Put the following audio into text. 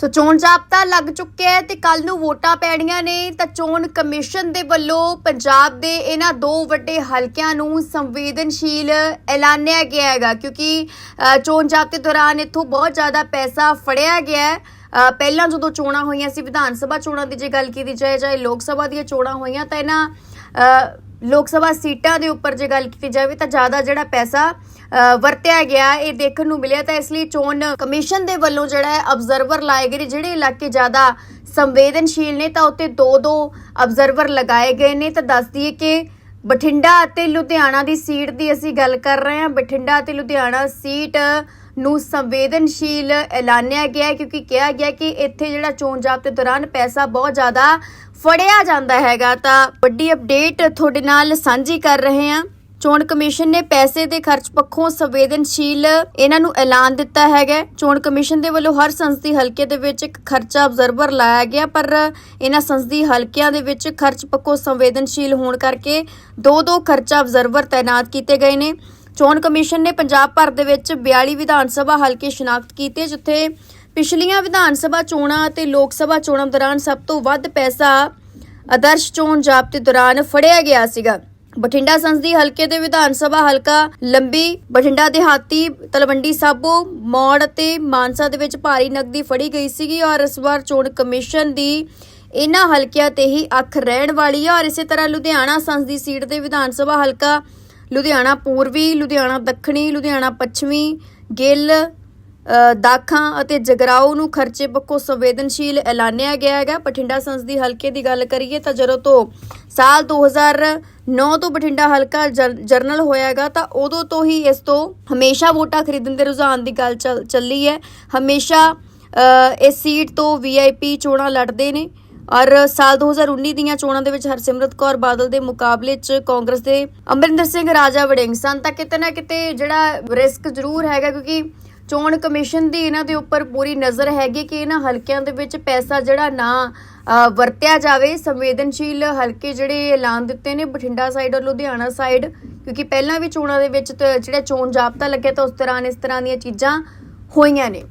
ਸੋ ਚੋਣ ਜਾਬਤਾ ਲੱਗ ਚੁੱਕਿਆ ਹੈ ਤੇ ਕੱਲ ਨੂੰ ਵੋਟਾਂ ਪੈਣੀਆਂ ਨੇ। ਤਾਂ ਚੋਣ ਕਮਿਸ਼ਨ ਦੇ ਵੱਲੋਂ ਪੰਜਾਬ ਦੇ ਇਹਨਾਂ ਦੋ ਵੱਡੇ ਹਲਕਿਆਂ ਨੂੰ ਸੰਵੇਦਨਸ਼ੀਲ ਐਲਾਨਿਆ ਗਿਆ ਹੈਗਾ ਕਿਉਂਕਿ ਅ, ਚੋਣ ਜਾਬਤੇ ਦੌਰਾਨ ਇੱਥੋਂ ਬਹੁਤ ਜ਼ਿਆਦਾ ਪੈਸਾ ਫੜਿਆ ਗਿਆ ਹੈ। ਪਹਿਲਾਂ ਜਦੋਂ ਚੋਣਾਂ ਹੋਈਆਂ ਸੀ ਵਿਧਾਨ ਸਭਾ ਚੋਣਾਂ ਦੀ ਜੇ ਗੱਲ ਕੀਤੀ ਜਾਏ ਜਾਂ ਲੋਕ ਸਭਾ ਦੀਆਂ ਚੋਣਾਂ ਹੋਈਆਂ ਤਾਂ ਇਹਨਾਂ ਲੋਕ ਸਭਾ ਸੀਟਾਂ ਦੇ ਉੱਪਰ ਜੇ ਗੱਲ ਕੀਤੀ ਜਾਵੇ ਤਾਂ ਜ਼ਿਆਦਾ ਜਿਹੜਾ ਪੈਸਾ ਵਰਤਿਆ ਗਿਆ, ਇਹ ਦੇਖਣ ਨੂੰ ਮਿਲਿਆ ਤਾਂ ਇਸ ਲਈ ਚੋਣ ਕਮਿਸ਼ਨ ਦੇ ਵੱਲੋਂ ਜਿਹੜਾ ਹੈ ਅਬਜ਼ਰਵਰ ਲਾਏ ਗਏ ਨੇ। ਜਿਹੜੇ ਇਲਾਕੇ ਜ਼ਿਆਦਾ ਸੰਵੇਦਨਸ਼ੀਲ ਨੇ ਤਾਂ ਉੱਤੇ ਦੋ ਦੋ ਅਬਜ਼ਰਵਰ ਲਗਾਏ ਗਏ ਨੇ। ਤਾਂ ਦੱਸ ਦਈਏ ਕਿ ਬਠਿੰਡਾ ਅਤੇ ਲੁਧਿਆਣਾ ਦੀ ਸੀਟ ਦੀ ਅਸੀਂ ਗੱਲ ਕਰ ਰਹੇ ਹਾਂ। ਬਠਿੰਡਾ ਅਤੇ ਲੁਧਿਆਣਾ ਸੀਟ ਨੂੰ ਸੰਵੇਦਨਸ਼ੀਲ ਐਲਾਨਿਆ ਗਿਆ ਕਿਉਂਕਿ ਕਿਹਾ ਗਿਆ ਕਿ ਇੱਥੇ ਜਿਹੜਾ ਚੋਣ ਜਾਬਤੇ ਦੌਰਾਨ ਪੈਸਾ ਬਹੁਤ ਜ਼ਿਆਦਾ ਫੜਿਆ ਜਾਂਦਾ ਹੈਗਾ ਤਾਂ ਵੱਡੀ ਅਪਡੇਟ ਤੁਹਾਡੇ ਨਾਲ ਸਾਂਝੀ ਕਰ ਰਹੇ ਹਾਂ। ਚੋਣ ਕਮਿਸ਼ਨ ਨੇ ਪੈਸੇ ਦੇ ਖਰਚ ਪੱਖੋਂ ਸੰਵੇਦਨਸ਼ੀਲ ਇਹਨਾਂ ਨੂੰ ਐਲਾਨ ਦਿੱਤਾ ਹੈਗਾ ਚੋਣ ਕਮਿਸ਼ਨ ਦੇ ਵੱਲੋਂ ਹਰ ਸੰਸਦੀ ਹਲਕੇ ਦੇ ਵਿੱਚ ਇੱਕ ਖਰਚਾ ਅਬਜ਼ਰਵਰ ਲਾਇਆ ਗਿਆ, ਪਰ ਇਹਨਾਂ ਸੰਸਦੀ ਹਲਕਿਆਂ ਦੇ ਵਿੱਚ ਖਰਚ ਪੱਖੋਂ ਸੰਵੇਦਨਸ਼ੀਲ ਹੋਣ ਕਰਕੇ ਦੋ ਦੋ ਖਰਚਾ ਅਬਜ਼ਰਵਰ ਤਾਇਨਾਤ ਕੀਤੇ ਗਏ ਨੇ। ਚੋਣ ਕਮਿਸ਼ਨ ਨੇ ਪੰਜਾਬ ਭਰ ਦੇ ਵਿੱਚ 42 ਵਿਧਾਨ ਸਭਾ ਹਲਕੇ ਸ਼ਨਾਖਤ ਕੀਤੇ, ਜਿੱਥੇ ਪਿਛਲੀਆਂ ਵਿਧਾਨ ਸਭਾ ਚੋਣਾਂ ਅਤੇ ਲੋਕ ਸਭਾ ਚੋਣਾਂ ਦੌਰਾਨ ਸਭ ਤੋਂ ਵੱਧ ਪੈਸਾ ਆਦਰਸ਼ ਚੋਣ ਜਾਬਤੇ ਦੌਰਾਨ ਫੜਿਆ ਗਿਆ ਸੀਗਾ। ਬਠਿੰਡਾ ਸੰਸਦੀ ਹਲਕੇ ਦੇ ਵਿਧਾਨ ਸਭਾ ਹਲਕਾ ਲੰਬੀ, ਬਠਿੰਡਾ ਦਿਹਾਤੀ, ਤਲਵੰਡੀ ਸਾਬੋ, ਮੌੜ ਅਤੇ ਮਾਨਸਾ ਦੇ ਵਿੱਚ ਭਾਰੀ ਨਕਦੀ ਫੜੀ ਗਈ ਸੀਗੀ ਔਰ ਇਸ ਵਾਰ ਚੋਣ ਕਮਿਸ਼ਨ ਦੀ ਇਹਨਾਂ ਹਲਕਿਆਂ ਤੇ ਹੀ ਅੱਖ ਰਹਿਣ ਵਾਲੀ ਹੈ ਔਰ ਇਸੇ ਤਰ੍ਹਾਂ ਲੁਧਿਆਣਾ ਸੰਸਦੀ ਸੀਟ ਦੇ ਵਿਧਾਨ ਸਭਾ ਹਲਕਾ, ਲੁਧਿਆਣਾ ਪੂਰਬੀ, ਲੁਧਿਆਣਾ ਦੱਖਣੀ, ਲੁਧਿਆਣਾ ਪੱਛਮੀ, ਗਿੱਲ ਦਾਖਾਂ ਅਤੇ ਜਗਰਾਓ ਨੂੰ ਖਰਚੇ ਪੱਖੋਂ ਸੰਵੇਦਨਸ਼ੀਲ ਐਲਾਨਿਆ ਗਿਆ ਹੈਗਾ। ਬਠਿੰਡਾ ਸੰਸਦੀ ਹਲਕੇ ਦੀ ਗੱਲ ਕਰੀਏ ਤਾਂ ਜਦੋਂ ਤੋਂ ਸਾਲ 2009 ਤੋਂ ਬਠਿੰਡਾ ਹਲਕਾ ਜਰ- ਜਰਨਲ ਹੋਇਆਗਾ ਤਾਂ ਉਦੋਂ ਤੋਂ ਹੀ ਇਸ ਤੋਂ ਹਮੇਸ਼ਾ ਵੋਟਾਂ ਖਰੀਦਣ ਦੇ ਰੁਝਾਨ ਦੀ ਗੱਲ ਚੱਲ- ਚੱਲੀ ਹੈ। ਹਮੇਸ਼ਾ ਇਸ ਸੀਟ ਤੋਂ ਵੀਆਈਪੀ ਚੋਣਾਂ ਲੜਦੇ ਨੇ ਔਰ ਸਾਲ 2019 ਦੀਆਂ ਚੋਣਾਂ ਦੇ ਵਿੱਚ ਹਰਸਿਮਰਤ ਕੌਰ ਬਾਦਲ ਦੇ ਮੁਕਾਬਲੇ 'ਚ ਕਾਂਗਰਸ ਦੇ ਅਮਰਿੰਦਰ ਸਿੰਘ ਰਾਜਾ ਵੜਿੰਗ ਸਨ। ਤਾਂ ਕਿਤੇ ਨਾ ਕਿਤੇ ਜਿਹੜਾ ਰਿਸਕ ਜ਼ਰੂਰ ਹੈਗਾ ਕਿਉਂਕਿ ਚੋਣ ਕਮਿਸ਼ਨ ਦੀ ਇਹਨਾਂ ਦੇ ਉੱਪਰ ਪੂਰੀ ਨਜ਼ਰ ਹੈਗੀ ਕਿ ਇਹਨਾਂ ਹਲਕਿਆਂ ਦੇ ਵਿੱਚ ਪੈਸਾ ਜਿਹੜਾ ਨਾ ਵਰਤਿਆ ਜਾਵੇ। ਸੰਵੇਦਨਸ਼ੀਲ ਹਲਕੇ ਜਿਹੜੇ ਐਲਾਨ ਦਿੱਤੇ ਨੇ, ਬਠਿੰਡਾ ਸਾਈਡ ਔਰ ਲੁਧਿਆਣਾ ਸਾਈਡ ਕਿਉਂਕਿ ਪਹਿਲਾਂ ਵੀ ਚੋਣਾਂ ਦੇ ਵਿੱਚ ਜਿਹੜਾ ਚੋਣ ਜਾਬਤਾ ਲੱਗਿਆ ਤਾਂ ਉਸ ਦੌਰਾਨ ਇਸ ਤਰ੍ਹਾਂ ਦੀਆਂ ਚੀਜ਼ਾਂ ਹੋਈਆਂ ਨੇ।